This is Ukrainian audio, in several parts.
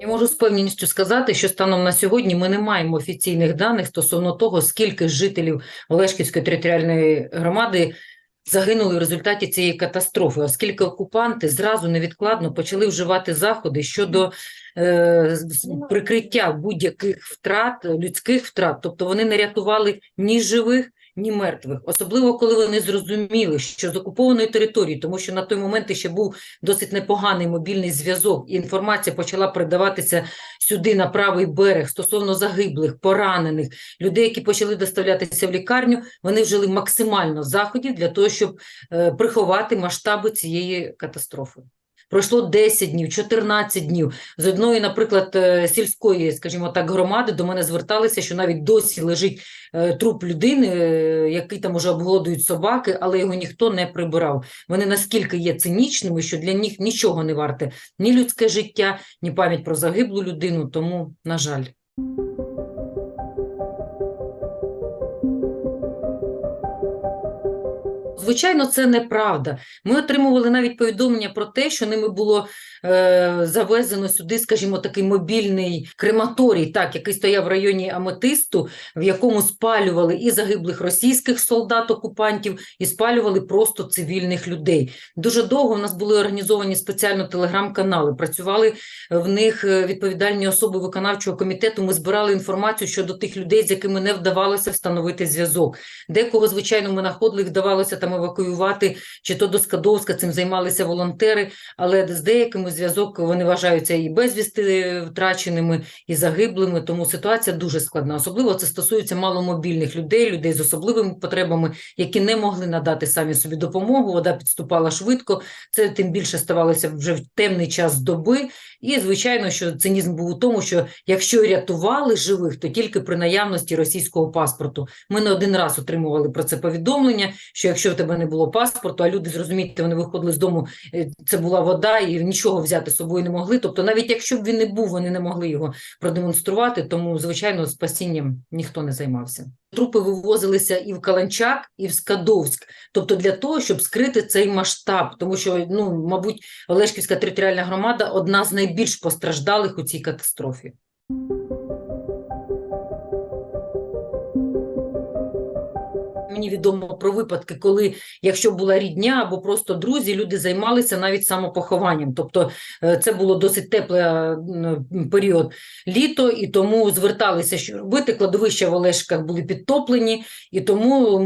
Я можу з певністю сказати, що станом на сьогодні ми не маємо офіційних даних стосовно того, скільки жителів Олешківської територіальної громади загинули в результаті цієї катастрофи, оскільки окупанти зразу невідкладно почали вживати заходи щодо е, прикриття будь-яких втрат, людських втрат, тобто вони не рятували ні живих, ні мертвих, особливо коли вони зрозуміли, що з окупованої території, тому що на той момент ще був досить непоганий мобільний зв'язок, і інформація почала передаватися сюди на правий берег стосовно загиблих, поранених, людей, які почали доставлятися в лікарню. Вони вжили максимально заходів для того, щоб е, приховати масштаби цієї катастрофи. Пройшло 10 днів, 14 днів. З одної, наприклад, е, сільської, скажімо так, громади до мене зверталися, що навіть досі лежить е, труп людини, е, який там уже обглодують собаки, але його ніхто не прибирав. Вони наскільки є цинічними, що для них нічого не варте ні людське життя, ні пам'ять про загиблу людину. Тому, на жаль. Звичайно, це неправда. Ми отримували навіть повідомлення про те, що ними було е, завезено сюди, скажімо, такий мобільний крематорій, так, який стояв в районі Аметисту, в якому спалювали і загиблих російських солдат-окупантів, і спалювали просто цивільних людей. Дуже довго в нас були організовані спеціально телеграм-канали. Працювали в них е, відповідальні особи виконавчого комітету. Ми збирали інформацію щодо тих людей, з якими не вдавалося встановити зв'язок. Декого, звичайно, ми знаходили, вдавалося там евакуювати, чи то до Скадовська, цим займалися волонтери, але з деякими зв'язок вони вважаються і безвісти втраченими, і загиблими, тому ситуація дуже складна. Особливо це стосується маломобільних людей, людей з особливими потребами, які не могли надати самі собі допомогу, вода підступала швидко, це тим більше ставалося вже в темний час доби, і, звичайно, що цинізм був у тому, що якщо рятували живих, то тільки при наявності російського паспорту. Ми не один раз отримували про це повідомлення, що якщо в тебе не було паспорту, а люди, зрозумієте, вони виходили з дому, е, це була вода, і нічого взяти з собою не могли. Тобто, навіть якщо б він не був, вони не могли його продемонструвати, тому, звичайно, спасінням ніхто не займався. Трупи вивозилися і в Каланчак, і в Скадовськ, тобто для того, щоб скрити цей масштаб, тому що, ну, мабуть, Олешківська територіальна громада одна з найбільш постраждалих у цій катастрофі. Мені відомо про випадки, коли, якщо була рідня або просто друзі, люди займалися навіть самопохованням. Тобто е, це було досить теплий період літо, і тому зверталися, що робити. Кладовища в Олешках були підтоплені, і тому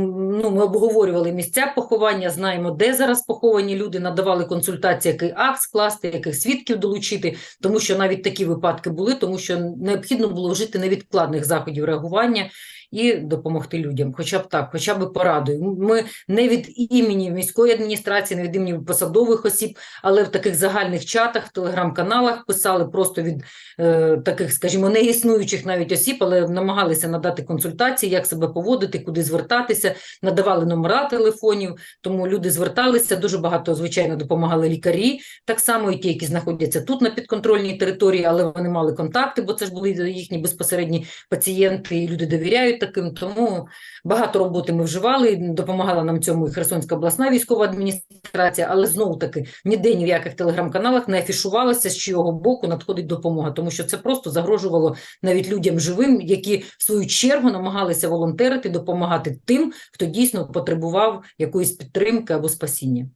ну, ми обговорювали місця поховання, знаємо, де зараз поховані люди, надавали консультації, який акт скласти, яких свідків долучити, тому що навіть такі випадки були, тому що необхідно було вжити невідкладних заходів реагування і допомогти людям, хоча б так, хоча б порадою. Ми не від імені міської адміністрації, не від імені посадових осіб, але в таких загальних чатах, телеграм-каналах писали просто від е, таких, скажімо, неіснуючих навіть осіб, але намагалися надати консультації, як себе поводити, куди звертатися, надавали номера телефонів, тому люди зверталися. Дуже багато, звичайно, допомагали лікарі, так само і ті, які знаходяться тут на підконтрольній території, але вони мали контакти, бо це ж були їхні безпосередні пацієнти, і люди довіряють таким. Тому багато роботи ми вживали. Допомагала нам цьому і Херсонська обласна військова адміністрація, але знову таки ніде ні в яких телеграм-каналах не афішувалося, з чого боку надходить допомога, тому що це просто загрожувало навіть людям живим, які в свою чергу намагалися волонтерити, допомагати тим, хто дійсно потребував якоїсь підтримки або спасіння.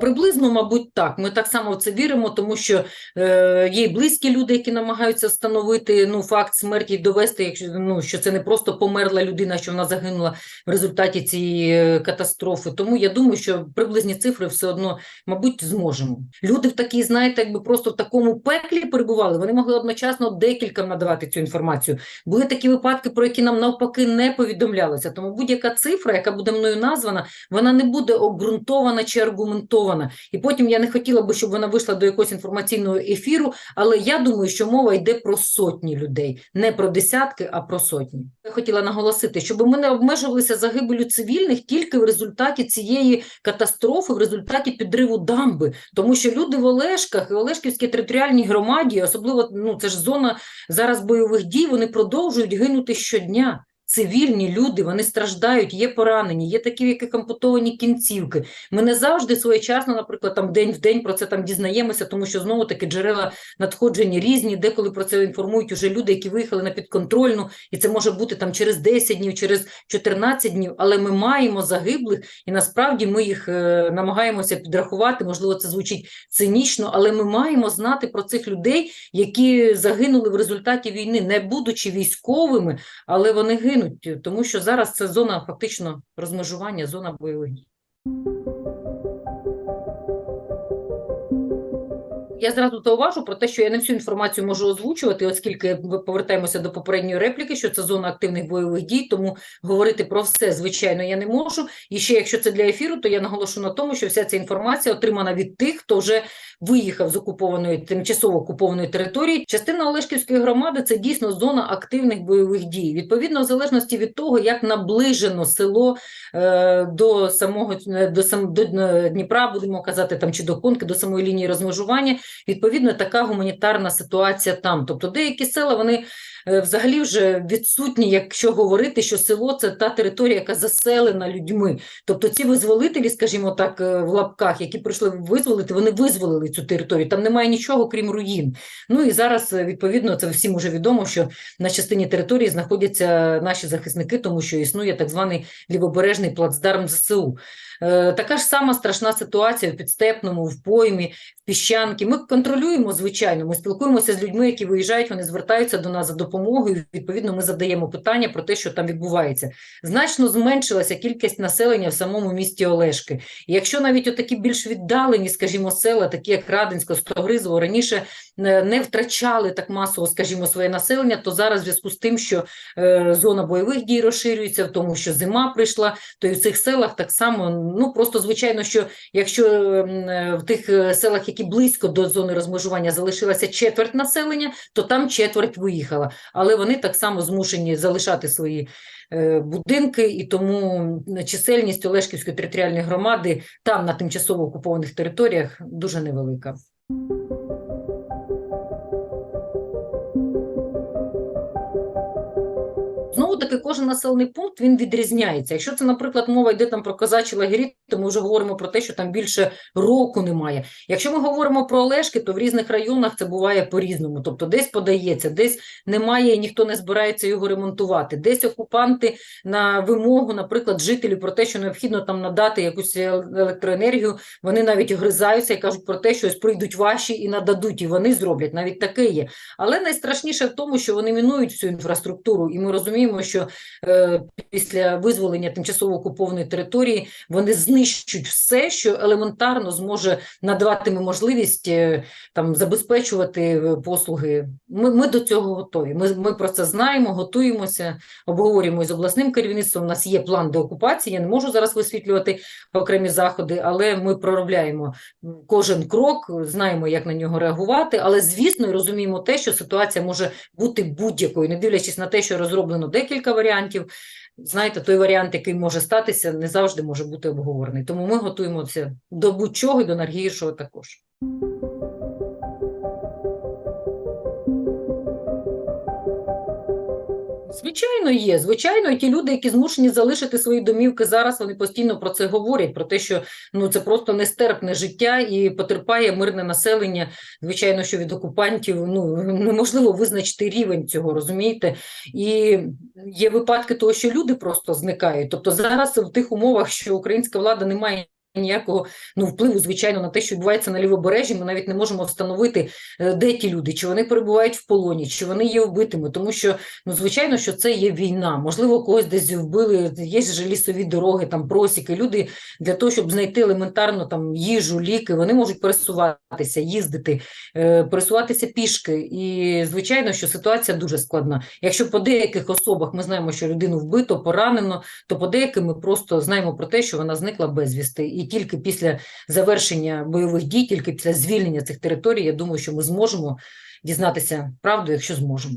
Приблизно, мабуть, так. Ми так само в це віримо, тому що е, є й близькі люди, які намагаються встановити ну, факт смерті довести, якщо ну, що це не просто померла людина, що вона загинула в результаті цієї е, катастрофи. Тому я думаю, що приблизні цифри все одно, мабуть, зможемо. Люди в такій, знаєте, якби просто в такому пеклі перебували. Вони могли одночасно декільком надавати цю інформацію. Були такі випадки, про які нам навпаки не повідомлялося. Тому будь-яка цифра, яка буде мною названа, вона не буде обґрунтована чи аргументована. І потім я не хотіла би, щоб вона вийшла до якогось інформаційного ефіру, але я думаю, що мова йде про сотні людей, не про десятки, а про сотні. Я хотіла наголосити, щоб ми не обмежувалися загибелю цивільних тільки в результаті цієї катастрофи, в результаті підриву дамби, тому що люди в Олешках і Олешківській територіальній громаді, особливо ну це ж зона зараз бойових дій, вони продовжують гинути щодня. Цивільні люди, вони страждають, є поранені, є такі, в яких ампутовані кінцівки. Ми не завжди своєчасно, наприклад, там день в день про це там дізнаємося, тому що знову таки джерела надходження різні, деколи про це інформують уже люди, які виїхали на підконтрольну, і це може бути там через 10 днів, через 14 днів. Але ми маємо загиблих, і насправді ми їх е, намагаємося підрахувати. Можливо, це звучить цинічно, але ми маємо знати про цих людей, які загинули в результаті війни, не будучи військовими, але вони гинуть, тому що зараз це зона фактично розмежування, зона бойових дій. Я зразу зауважу про те, що я не всю інформацію можу озвучувати, оскільки ми повертаємося до попередньої репліки, що це зона активних бойових дій, тому говорити про все, звичайно, я не можу. І ще якщо це для ефіру, то я наголошу на тому, що вся ця інформація отримана від тих, хто вже виїхав з окупованої тимчасово окупованої території. Частина Олешківської громади це дійсно зона активних бойових дій. Відповідно, в залежності від того, як наближено село е, до самого до сам до Дніпра, будемо казати там чи до конки, до самої лінії розмежування. Відповідно, така гуманітарна ситуація там. Тобто, деякі села вони е, взагалі вже відсутні, якщо говорити, що село це та територія, яка заселена людьми. Тобто, ці визволителі, скажімо так, е, в лапках, які прийшли визволити, вони визволили цю територію. Там немає нічого, крім руїн. Ну і зараз, е, відповідно, це всім уже відомо, що на частині території знаходяться наші захисники, тому що існує так званий лівобережний плацдарм ЗСУ. Така ж сама страшна ситуація в підстепному, в поймі, в піщанки. Ми контролюємо, звичайно, ми спілкуємося з людьми, які виїжджають, вони звертаються до нас за допомогою. Відповідно, ми задаємо питання про те, що там відбувається. Значно зменшилася кількість населення в самому місті Олешки. І якщо навіть отакі більш віддалені, скажімо, села, такі як Радинсько, Стогризово, раніше не не втрачали так масово, скажімо, своє населення, то зараз в зв'язку з тим, що е, зона бойових дій розширюється, в тому, що зима прийшла, то і в цих селах так само. Ну просто звичайно, що якщо в тих е, селах, які близько до зони розмежування, залишилася четверть населення, то там четверть виїхала. Але вони так само змушені залишати свої е, будинки, і тому чисельність Олешківської територіальної громади там на тимчасово окупованих територіях дуже невелика. Знову таки, кожен населений пункт він відрізняється. Якщо це, наприклад, мова йде там про казачі лагері, то ми вже говоримо про те, що там більше року немає. Якщо ми говоримо про Олешки, то в різних районах це буває по-різному. Тобто, десь подається, десь немає, і ніхто не збирається його ремонтувати. Десь окупанти на вимогу, наприклад, жителів про те, що необхідно там надати якусь електроенергію, вони навіть гризаються і кажуть про те, що ось прийдуть ваші і нададуть, і вони зроблять. Навіть таке є. Але найстрашніше в тому, що вони мінують всю інфраструктуру, і ми розуміємо що е, після визволення тимчасово окупованої території вони знищують все, що елементарно зможе надавати можливість е, там забезпечувати е, послуги. Ми ми до цього готові. Ми ми про це знаємо, готуємося, обговорюємо з обласним керівництвом. У нас є план деокупації. Я не можу зараз висвітлювати окремі заходи, але ми проробляємо кожен крок, знаємо, як на нього реагувати. Але звісно, розуміємо те, що ситуація може бути будь-якою, не дивлячись на те, що розроблено декілька варіантів. Знаєте, той варіант, який може статися, не завжди може бути обговорений. Тому ми готуємося до будь-чого і до найгіршого також. Звичайно, є. Звичайно, ті люди, які змушені залишити свої домівки зараз, вони постійно про це говорять: про те, що ну це просто нестерпне життя і потерпає мирне населення. Звичайно, що від окупантів ну неможливо визначити рівень цього, розумієте? І є випадки того, що люди просто зникають. Тобто, зараз в тих умовах, що українська влада не має ніякого ну впливу, звичайно, на те, що відбувається на лівобережжі. Ми навіть не можемо встановити, е, де ті люди, чи вони перебувають в полоні, чи вони є вбитими, тому що ну звичайно, що це є війна. Можливо, когось десь вбили. Є ж лісові дороги, там просіки. Люди для того, щоб знайти елементарно там їжу, ліки, вони можуть пересуватися, їздити, е, пересуватися пішки. І звичайно, що ситуація дуже складна. Якщо по деяких особах ми знаємо, що людину вбито, поранено, то по деяким ми просто знаємо про те, що вона зникла безвісти. І тільки після завершення бойових дій, тільки після звільнення цих територій, я думаю, що ми зможемо дізнатися правду, якщо зможемо.